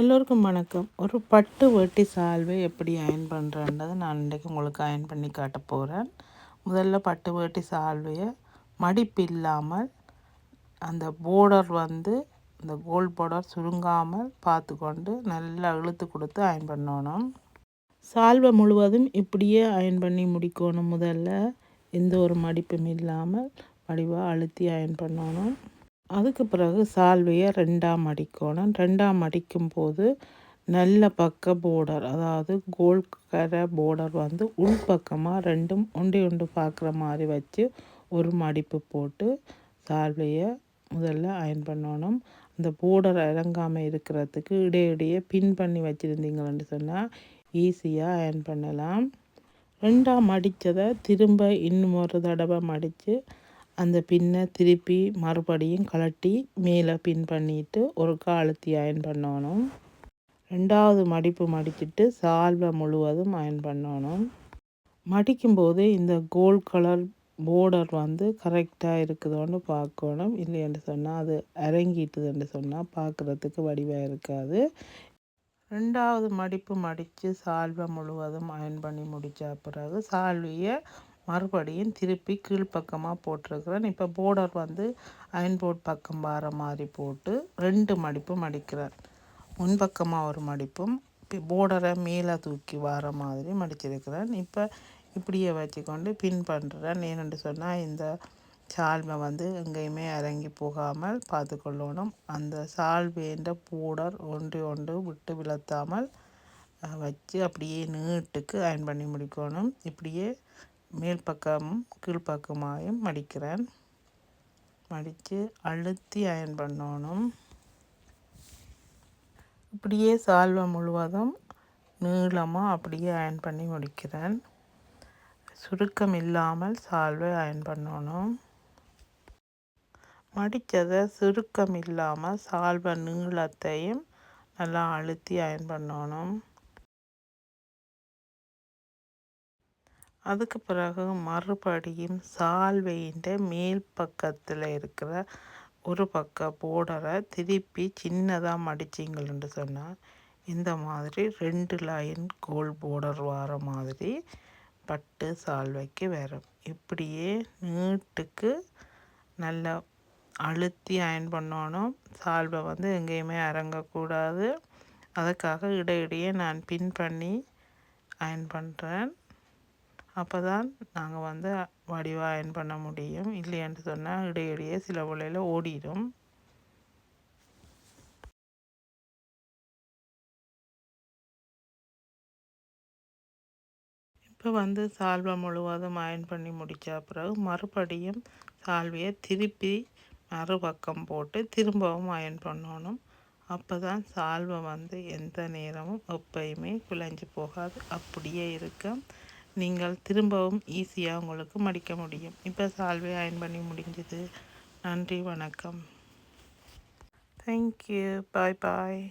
எல்லோருக்கும் வணக்கம். ஒரு பட்டு வெட்டி சால்வை எப்படி அயன் பண்ணுறேன்றதை நான் இன்றைக்கு உங்களுக்கு அயன் பண்ணி காட்ட போகிறேன் முதல்ல பட்டு வேட்டி சால்வையை மடிப்பு இல்லாமல் அந்த போர்டர் வந்து இந்த கோல்ட் போர்டர் சுருங்காமல் பார்த்து கொண்டு நல்லா இழுத்து கொடுத்து அயன் பண்ணணும். சால்வை முழுவதும் இப்படியே அயன் பண்ணி முடிக்கணும் முதல்ல. எந்த ஒரு மடிப்பும் இல்லாமல் மடிவாக அழுத்தி அயன் பண்ணணும். அதுக்கு பிறகு சால்வையை ரெண்டாம் அடிக்கணும். ரெண்டாம் அடிக்கும் போது நல்ல பக்க போர்டர் அதாவது கோல் கரை போர்டர் வந்து உள்பக்கமாக ரெண்டும் ஒண்டி ஒன்று பார்க்குற மாதிரி வச்சு ஒரு மடிப்பு போட்டு சால்வையை முதல்ல அயன் பண்ணணும். அந்த போர்டர் இறங்காமல் இருக்கிறதுக்கு இடையிடையே பின் பண்ணி வச்சுருந்தீங்கன்னு சொன்னால் ஈஸியாக அயன் பண்ணலாம். ரெண்டாம் மடித்ததை திரும்ப இன்னும் ஒரு தடவை மடித்து அந்த பின்னை திருப்பி மறுபடியும் கலட்டி மேலே பின் பண்ணிட்டு ஒரு அழுத்தி அயன் பண்ணணும். ரெண்டாவது மடிப்பு மடிச்சுட்டு சால்வை முழுவதும் அயன் பண்ணணும். மடிக்கும்போது இந்த கோல்ட் கலர் போர்டர் வந்து கரெக்டாக இருக்குதோன்னு பார்க்கணும். இல்லைன்னு சொன்னால் அது இறங்கிட்டுதுன்னு சொன்னால் பார்க்குறதுக்கு வடிவாக இருக்காது. ரெண்டாவது மடிப்பு மடித்து சால்வை முழுவதும் அயன் பண்ணி முடித்த பிறகு சால்வையை மறுபடியும் திருப்பி கீழ்ப்பக்கமாக போட்டிருக்கிறேன். இப்போ போர்டர் வந்து அயன் போர்ட் பக்கம் வர மாதிரி போட்டு ரெண்டு மடிப்பும் மடிக்கிறேன் முன்பக்கமாக ஒரு மடிப்பும் போர்டரை மேலே தூக்கி வர மாதிரி மடிச்சிருக்கிறேன். இப்போ இப்படியே வச்சுக்கொண்டு பின் பண்ணுறேன் ஏனென்று சொன்னால் இந்த சால்வை வந்து எங்கேயுமே இறங்கி போகாமல் பார்த்துக்கொள்ளணும். அந்த அந்த சால்வேன்ற பூடர் ஒன்று ஒன்று விட்டு விளத்தாமல் வச்சு அப்படியே நீட்டுக்கு அயன் பண்ணி முடிக்கணும். இப்படியே மேல் பக்கமும் கீழ்ப்பக்கமாயும் மடிக்கிறேன். மடித்து அழுத்தி அயன் பண்ணணும். இப்படியே சால்வை முழுவதும் நீளமாக அப்படியே அயன் பண்ணி முடிக்கிறேன். சுருக்கம் இல்லாமல் சால்வை அயன் பண்ணணும். மடித்ததை சுருக்கம் இல்லாமல் சால்வை நீளத்தையும் நல்லா அழுத்தி அயன் பண்ணணும். அதுக்கு பிறகு மறுபடியும் சால்வையின் மேல் பக்கத்தில் இருக்கிற ஒரு பக்க போர்டரை திருப்பி சின்னதாக மடிச்சிங்கள்னு சொன்னால் இந்த மாதிரி ரெண்டு லைன் கோல் போர்டர் வர மாதிரி பட்டு சால்வைக்கு வரும். இப்படியே நீட்டுக்கு நல்லா அழுத்தி அயன் பண்ணணும். சால்வை வந்து எங்கேயுமே இறங்கக்கூடாது. அதுக்காக இடையிடையே நான் பின் பண்ணி அயன் பண்ணுறேன் அப்போ தான் நாங்கள் வந்து வடிவாக அயன் பண்ண முடியும். இல்லையென்று சொன்னால் இடையிடையே சில பிள்ளையில் ஓடிடும். இப்போ வந்து சால்வை முழுவதும் அயன் பண்ணி முடித்த பிறகு மறுபடியும் சால்வையை திருப்பி மறுபக்கம் போட்டு திரும்பவும் அயன் பண்ணணும். அப்போ தான் சால்வை வந்து எந்த நேரமும் எப்பயுமே குழஞ்சி போகாது. அப்படியே இருக்கும். நீங்கள் திரும்பவும் ஈஸியாக உங்களுக்கு மடிக்க முடியும். இப்போ சால்வே அயன் பண்ணி முடிஞ்சது. நன்றி வணக்கம். தேங்க்யூ பாய் பாய்